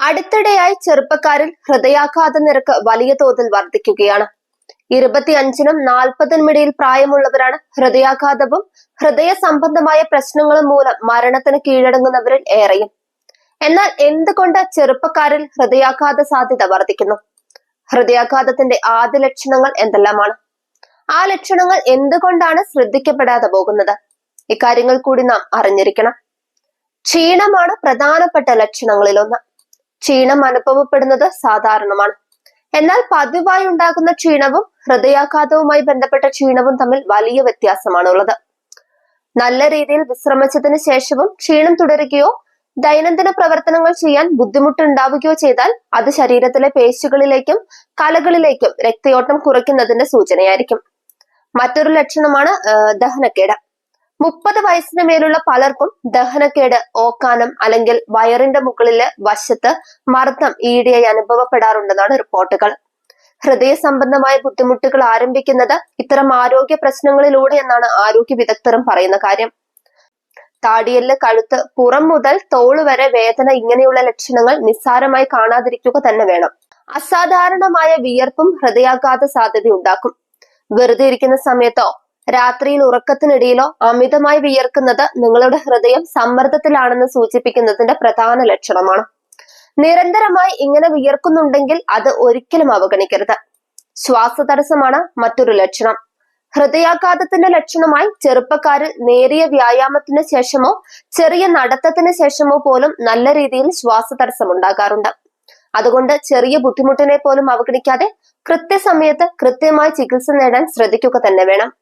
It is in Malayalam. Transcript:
അടുത്തിടെയായി ചെറുപ്പക്കാരിൽ ഹൃദയാഘാത നിരക്ക് വലിയ തോതിൽ വർദ്ധിക്കുകയാണ് ഇരുപത്തിയഞ്ചിനും നാൽപ്പതിനും ഇടയിൽ പ്രായമുള്ളവരാണ് ഹൃദയാഘാതവും ഹൃദയ സംബന്ധമായ പ്രശ്നങ്ങളും മൂലം മരണത്തിന് കീഴടങ്ങുന്നവരിൽ ഏറെയും. എന്നാൽ എന്തുകൊണ്ട് ചെറുപ്പക്കാരിൽ ഹൃദയാഘാത സാധ്യത വർദ്ധിക്കുന്നു ഹൃദയാഘാതത്തിന്റെ ആദ്യ ലക്ഷണങ്ങൾ എന്തെല്ലാമാണ്? ആ ലക്ഷണങ്ങൾ എന്തുകൊണ്ടാണ് ശ്രദ്ധിക്കപ്പെടാതെ പോകുന്നത്? ഇക്കാര്യങ്ങൾ കൂടി നാം അറിഞ്ഞിരിക്കണം. ക്ഷീണമാണ് പ്രധാനപ്പെട്ട ലക്ഷണങ്ങളിലൊന്ന്. ക്ഷീണം അനുഭവപ്പെടുന്നത് സാധാരണമാണ്. എന്നാൽ പതിവായി ഉണ്ടാകുന്ന ക്ഷീണവും ഹൃദയാഘാതവുമായി ബന്ധപ്പെട്ട ക്ഷീണവും തമ്മിൽ വലിയ വ്യത്യാസമാണുള്ളത്. നല്ല രീതിയിൽ വിശ്രമിച്ചതിന് ശേഷവും ക്ഷീണം തുടരുകയോ ദൈനംദിന പ്രവർത്തനങ്ങൾ ചെയ്യാൻ ബുദ്ധിമുട്ടുണ്ടാവുകയോ ചെയ്താൽ അത് ശരീരത്തിലെ പേശികളിലേക്കും കലകളിലേക്കും രക്തയോട്ടം കുറയ്ക്കുന്നതിന്റെ സൂചനയായിരിക്കും. മറ്റൊരു ലക്ഷണമാണ് ദഹനക്കേട്. മുപ്പത് വയസ്സിന് മേലുള്ള പലർക്കും ദഹനക്കേട് ഓക്കാനം അല്ലെങ്കിൽ വയറിന്റെ മുകളിൽ വശത്ത് മർദ്ദം ഈടിയായി അനുഭവപ്പെടാറുണ്ടെന്നാണ് റിപ്പോർട്ടുകൾ. ഹൃദയ സംബന്ധമായ ബുദ്ധിമുട്ടുകൾ ആരംഭിക്കുന്നത് ഇത്തരം ആരോഗ്യ പ്രശ്നങ്ങളിലൂടെ എന്നാണ് ആരോഗ്യ വിദഗ്ധരും പറയുന്ന കാര്യം. താടിയൽ കഴുത്ത് പുറം മുതൽ തോൾ വരെ വേദന ഇങ്ങനെയുള്ള ലക്ഷണങ്ങൾ നിസ്സാരമായി കാണാതിരിക്കുക തന്നെ വേണം. അസാധാരണമായ വിയർപ്പും ഹൃദയാഘാത സാധ്യത ഉണ്ടാക്കും വെറുതെ ഇരിക്കുന്ന സമയത്തോ രാത്രിയിൽ ഉറക്കത്തിനിടയിലോ അമിതമായി വിയർക്കുന്നത് നിങ്ങളുടെ ഹൃദയം സമ്മർദ്ദത്തിലാണെന്ന് സൂചിപ്പിക്കുന്നതിന്റെ പ്രധാന ലക്ഷണമാണ്. നിരന്തരമായി ഇങ്ങനെ വിയർക്കുന്നുണ്ടെങ്കിൽ അത് ഒരിക്കലും അവഗണിക്കരുത്. ശ്വാസതടസ്സമാണ് മറ്റൊരു ലക്ഷണം. ഹൃദയാഘാതത്തിന്റെ ലക്ഷണമായി ചെറുപ്പക്കാരിൽ നേരിയ വ്യായാമത്തിന് ശേഷമോ ചെറിയ നടത്തത്തിന് ശേഷമോ പോലും നല്ല രീതിയിൽ ശ്വാസതടസ്സം ഉണ്ടാകാറുണ്ട്. അതുകൊണ്ട് ചെറിയ ബുദ്ധിമുട്ടിനെ പോലും അവഗണിക്കാതെ കൃത്യസമയത്ത് കൃത്യമായി ചികിത്സ നേടാൻ ശ്രദ്ധിക്കുക തന്നെ വേണം.